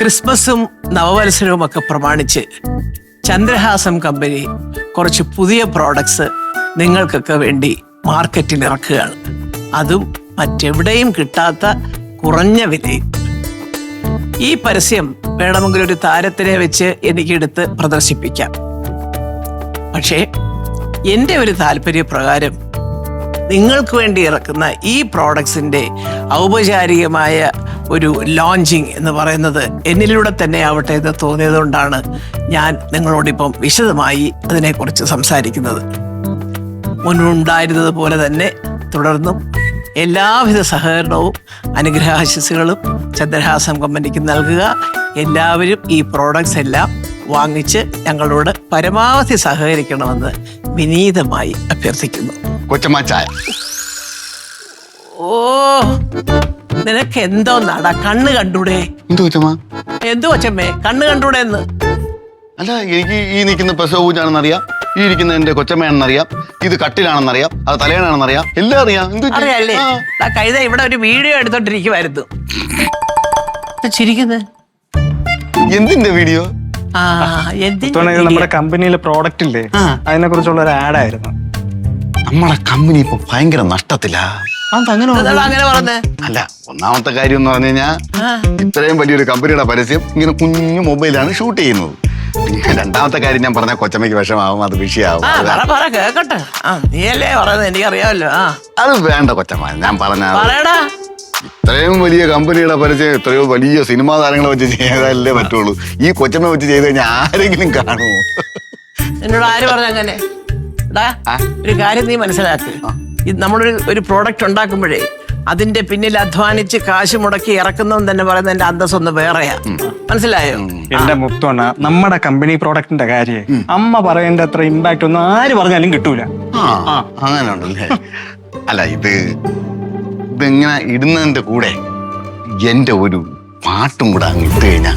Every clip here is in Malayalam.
ക്രിസ്മസും നവവത്സരവും ഒക്കെ പ്രമാണിച്ച് ചന്ദ്രഹാസം കമ്പനി കുറച്ച് പുതിയ പ്രോഡക്ട്സ് നിങ്ങൾക്കൊക്കെ വേണ്ടി മാർക്കറ്റിൽ ഇറക്കുകയാണ്. അതും മറ്റെവിടെയും കിട്ടാത്ത കുറഞ്ഞ വിലയിൽ. ഈ പരസ്യം വേണമെങ്കിൽ ഒരു താരത്തിനെ വെച്ച് എനിക്കെടുത്ത് പ്രദർശിപ്പിക്കാം. പക്ഷേ എന്റെ ഒരു താല്പര്യപ്രകാരം നിങ്ങൾക്ക് വേണ്ടി ഇറക്കുന്ന ഈ പ്രോഡക്ട്സിന്റെ ഔപചാരികമായ ഒരു ലോഞ്ചിങ് എന്ന് പറയുന്നത് എന്നിലൂടെ തന്നെ ആവട്ടെ എന്ന് തോന്നിയതുകൊണ്ടാണ് ഞാൻ നിങ്ങളോടിപ്പം വിശദമായി അതിനെക്കുറിച്ച് സംസാരിക്കുന്നത്. മുൻപുണ്ടായിരുന്നത് പോലെ തന്നെ തുടർന്നും എല്ലാവിധ സഹകരണവും അനുഗ്രഹാശിസുകളും ചന്ദ്രഹാസം കമ്പനിക്ക് നൽകുക. എല്ലാവരും ഈ പ്രോഡക്ട്സ് എല്ലാം വാങ്ങിച്ച് ഞങ്ങളോട് പരമാവധി സഹകരിക്കണമെന്ന് വിനീതമായി അഭ്യർത്ഥിക്കുന്നു. കൊച്ചമ്മ ചായ ഓ! നിനക്ക് എന്തോ നടാ കണ്ണ് കണ്ടൂടെ? എന്ത് കൊച്ചമ്മ? എന്തോ അച്ഛമ്മേ കണ്ണ് കണ്ടൂടെ എന്ന് അല്ല എനിക്ക് ഈ നിൽക്കുന്ന പെസവൂജാണെന്നറിയാം ഈ ഇരിക്കുന്ന എന്റെ കൊച്ചമ്മയാണെന്നറിയാം ഇത് കട്ടിലാണെന്നറിയാം അത് തലയണാണെന്നറിയാം എല്ലാം അറിയാം. എന്ത്? അറിയാല്ലേ? ആ. കഴുത ഇവിടെ ഒരു വീഡിയോ എടുത്തോണ്ടിരിക്കുമായിരുന്നു ചിരിക്കുന്നത് എന്തിന്റെ വീഡിയോ? നമ്മുടെ കമ്പനിയിലെ പ്രോഡക്റ്റ് ഇല്ലേ. അതിനെ കുറിച്ചുള്ള ഒരു ആഡ് ആയിരുന്നു. നമ്മുടെ കമ്പനി ഇപ്പൊ ഭയങ്കര നഷ്ടത്തിലാ. അങ്ങനെ പറഞ്ഞേ? അല്ല ഒന്നാമത്തെ കാര്യം എന്ന് പറഞ്ഞു കഴിഞ്ഞാൽ ഇത്രയും വലിയൊരു കമ്പനിയുടെ പരസ്യം ഇങ്ങനെ കുഞ്ഞു മൊബൈലാണ് ഷൂട്ട് ചെയ്യുന്നത്. പിന്നെ രണ്ടാമത്തെ കാര്യം ഞാൻ പറഞ്ഞ കൊച്ചമ്മയ്ക്ക് വിഷമാവും അത് വിഷയാവും. അത് പറ പറ കേക്കട്ടെ. ആ നീയല്ലേ പറയുന്നത്? എനിക്കറിയാമല്ലോ. അത് വേണ്ട കൊച്ചമ്മ ഞാൻ പറഞ്ഞ ഇത്രയും വലിയ കമ്പനിയുടെ പരസ്യം എത്രയോ വലിയ സിനിമാ താരങ്ങളെ വെച്ച് ചെയ്താലല്ലേ പറ്റുള്ളൂ. ഈ കൊച്ചമ്മ വെച്ച് ചെയ്ത് കഴിഞ്ഞാൽ ആരെങ്കിലും കാണുമോ? എന്നോട് ആര് പറഞ്ഞ അങ്ങനെ? ഒരു കാര്യം നീ മനസ്സിലാക്ക്. നമ്മളൊരു ഒരു പ്രോഡക്റ്റ് ഉണ്ടാക്കുമ്പോഴേ അതിന്റെ പിന്നിൽ അധ്വാനിച്ച് കാശ് മുടക്കി ഇറക്കുന്നവൻ തന്നെ പറയുന്നത് എന്റെ അന്തസ്സൊന്ന് വേറെയാ. മനസ്സിലായോ? എന്റെ മുത്തോണ നമ്മുടെ കമ്പനി പ്രോഡക്റ്റിന്റെ കാര്യം. അമ്മ പറയേണ്ട അത്ര ഇമ്പാക്ട് ഒന്നും ആര് പറഞ്ഞാലും കിട്ടൂല. ആ അങ്ങനെ ഉണ്ടല്ലേ അല്ല ഇത് ഇതിങ്ങനെ ഇടുന്നതിന്റെ കൂടെ എന്റെ ഒരു പാട്ടും കൂടെ അങ്ങ് ഇട്ട് കഴിഞ്ഞാ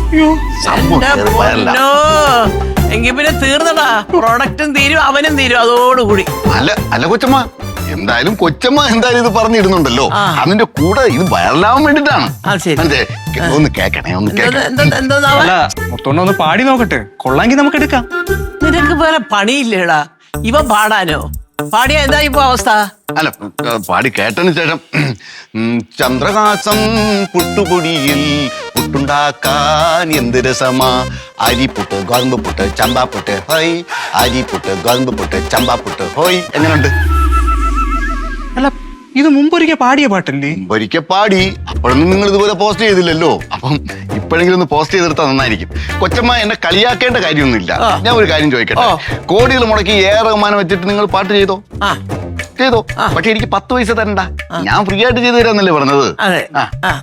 എങ്കിൽ പിന്നെ. തീർന്നടാ. പ്രോഡക്റ്റും തീരും അവനും തീരും അതോടുകൂടി. അല്ല അല്ല കൊച്ചമ്മ. എന്തായാലും കൊച്ചമ്മ എന്തായാലും ഇത് പറഞ്ഞിടുന്നുണ്ടല്ലോ. അതിന്റെ കൂടെ ഇത് വയറലാവാൻ വേണ്ടിട്ടാണ്. ഒന്ന് കേക്കണേ ഒന്ന് കേക്കണേ. അല്ല ഒന്ന് പാടി നോക്കട്ടെ. കൊള്ളാങ്കി നമുക്ക് എടുക്കാം നിനക്ക് വേറെ പണിയില്ലേടാ. ഇവ പാടാനോ? പാടിയ എന്താ ഇപ്പൊ അവസ്ഥ? അല്ല പാടി കേട്ടതിന് ശേഷം ചന്ദ്രകാസം ചന്ദ്രഹാസം പുട്ടുപൊടിയിൽ പുട്ടുണ്ടാക്കാൻ എന്ത് രസമാ? അരിപ്പുട്ട് ഗോതമ്പ് പുട്ട് ചമ്പാപ്പുട്ട് ഹോയ്. അരിപ്പുട്ട് ഗോതമ്പ് പുട്ട് ചമ്പാപ്പുട്ട് ഹോയ്. എങ്ങനെയുണ്ട്? അല്ല ഇത് മുമ്പൊരിക്കൽ പാടിയ പാട്ടല്ലേ? ഒരിക്കൽ പാടി. അപ്പോഴൊന്നും നിങ്ങൾ ഇതുപോലെ പോസ്റ്റ് ചെയ്തില്ലല്ലോ. അപ്പം ഇപ്പോഴെങ്കിലും ഒന്ന് പോസ്റ്റ് ചെയ്തെടുത്താൽ നന്നായിരിക്കും. കൊച്ചമ്മ എന്നെ കളിയാക്കേണ്ട കാര്യമൊന്നുമില്ല. ഞാൻ ഒരു കാര്യം ചോദിക്കട്ടെ? കോടികൾ മുടക്കി ഏറെ റഹ്മാനം വെച്ചിട്ട് നിങ്ങൾ പാട്ട് ചെയ്തോ? ആ. ചെയ്തോ. പക്ഷെ എനിക്ക് പത്ത് പൈസ തരണ്ട. ഞാൻ ഫ്രീ ആയിട്ട് ചെയ്തു തരാന്നല്ലേ പറഞ്ഞത്? അതെ.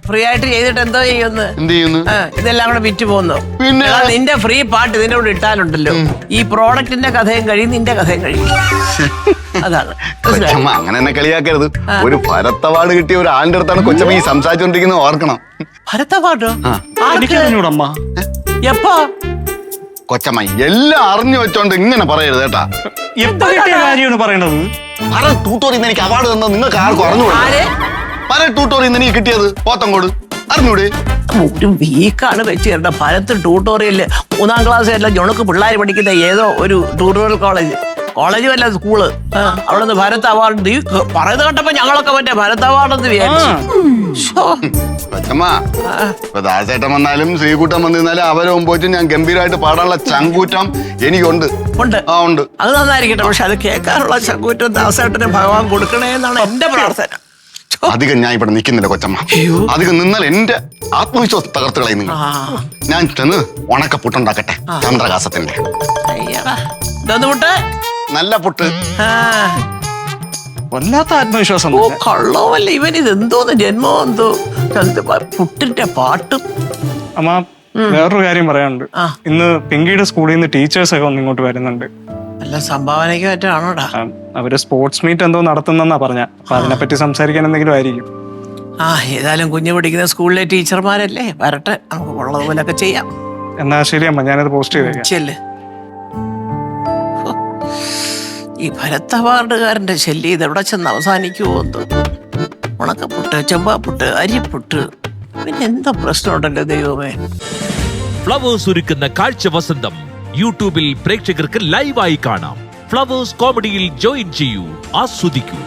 ഫ്രീ ആയിട്ട് ചെയ്തിട്ട് എന്തോ ചെയ്യുന്നു? എന്ത് ചെയ്യുന്നു? ഇതെല്ലാം കൂടെ വിറ്റ് പോകുന്നു പിന്നെ? നിന്റെ ഫ്രീ പാട്ട് ഇതിന്റെ കൂടെ ഇട്ടാലുണ്ടല്ലോ. ഈ പ്രോഡക്റ്റിന്റെ കഥയും കഴിയും നിന്റെ കഥയും കഴിയും. അതാണ്. കൊച്ചമ്മ അങ്ങനെ എന്നെ കളിയാക്കരുത്. ഒരു ഭരത് അവാർഡ് കിട്ടിയ ഒരു ആളിന്റെ അടുത്താണ് കൊച്ചമ്മ ഈ സംസാരിച്ചോണ്ടിരിക്കുന്നത് ഓർക്കണം. ഭരത എപ്പോ? കൊച്ചമ്മ എല്ലാം അറിഞ്ഞു വെച്ചോണ്ട് ഇങ്ങനെ പറയരുത് കേട്ടാ. എപ്പോ കിട്ടിയ കാര്യമാണ് പറയണത്. ഭരത് ട്യൂട്ടോറിയിൽ എനിക്ക് അവാർഡ് തന്നത് നിങ്ങൾക്ക് ആർക്കും അറിഞ്ഞുകൂടാ പറ ഭരത് എനിക്ക് കിട്ടിയത് പോത്തങ്കോട്. അറിഞ്ഞൂടെ? ഒരു വീക്കാണ് വെച്ച് കേട്ടോ. ഭരത്ത് ട്യൂട്ടോറിയൽ മൂന്നാം ക്ലാസ് അല്ല ജോണക്ക് പിള്ളേർ പഠിക്കുന്ന ഏതോ ഒരു ട്യൂട്ടോറിയൽ കോളേജ് കോളേജും അല്ല സ്കൂൾ. അവിടെ നിന്ന് ഭരത് അവാർഡ്. നീ പറയുന്നത് കണ്ടപ്പോ ഞങ്ങളൊക്കെ മറ്റേ ഭരത് അവാർഡ് എന്ന് വിചാരിച്ചു. കൊച്ചമ്മ ഇപ്പൊ ദാസേട്ടൻ വന്നാലും ശ്രീകൂട്ടം വന്നിരുന്നാലും അവരെ മുമ്പ് ഞാൻ ഗംഭീരമായിട്ട് പാടാനുള്ള ചങ്കൂറ്റം എനിക്കുണ്ട്. ഉണ്ട്. ആ ഉണ്ട്. അത് നന്നായിരിക്കട്ടെ പക്ഷെ അത് കേൾക്കാനുള്ള ചങ്കൂറ്റം ദാസേട്ടന് ഭഗവാൻ കൊടുക്കണേ എന്നാണ് എന്റെ പ്രാർത്ഥന. അധികം ഞാൻ ഇവിടെ നിൽക്കുന്നില്ല കൊച്ചമ്മ. അധികം നിന്നാൽ എന്റെ ആത്മവിശ്വാസം തകർത്തു കളയും നിങ്ങൾ ഞാൻ ചെന്ന് ഉണക്ക പുട്ടുണ്ടാക്കട്ടെ ചന്ദ്രകാസത്തിന്റെ. വിട്ട് നല്ല പുട്ട്. വല്ലാത്ത ആത്മവിശ്വാസം ഓ കള്ളവല്ല ഇവൻ ഇത് എന്തോന്ന്? ജന്മോ എന്തോ? പുട്ടിന്റെ പാട്ട്. അമ്മ വേറൊരു കാര്യം പറയാനുണ്ട്. ഇന്ന് പിങ്കിയുടെ സ്കൂളിൽ നിന്ന് ടീച്ചേഴ്സ് ഒക്കെ ഒന്ന് ഇങ്ങോട്ട് വരുന്നുണ്ട്. അല്ല സംഭാവനയ്ക്ക് പറ്റാണോടാ? അവർ സ്പോർട്സ് മീറ്റ് എന്തോ നടത്തുന്നെന്നാ പറഞ്ഞ. അപ്പൊ അതിനെപ്പറ്റി സംസാരിക്കാൻ എന്തെങ്കിലും ആയിരിക്കും. ആ ഏതായാലും കുഞ്ഞു പഠിക്കുന്ന സ്കൂളിലെ ടീച്ചർമാരല്ലേ വരട്ടെ. നമുക്ക് ഉള്ളതുപോലൊക്കെ ചെയ്യാം. എന്നാ ശരി അമ്മ ഞാനത് പോസ്റ്റ് ചെയ്തേക്കാം. ഈ ഭരത് അവാർഡുകാരന്റെ ശല്യം ഇതെവിടെ ചെന്ന് അവസാനിക്കുമോ എന്ന് ഉണക്കപ്പുട്ട് ചെമ്പാപ്പുട്ട് അരിപ്പുട്ട് പിന്നെ എന്താ പ്രശ്നമുണ്ടല്ലോ ദൈവമേ. ഫ്ലവേഴ്സ് ഒരുക്കുന്ന കാഴ്ച വസന്തം യൂട്യൂബിൽ പ്രേക്ഷകർക്ക് ലൈവായി കാണാം. ഫ്ലവേഴ്സ് കോമഡിയിൽ ജോയിൻ ചെയ്യൂ ആസ്വദിക്കൂ.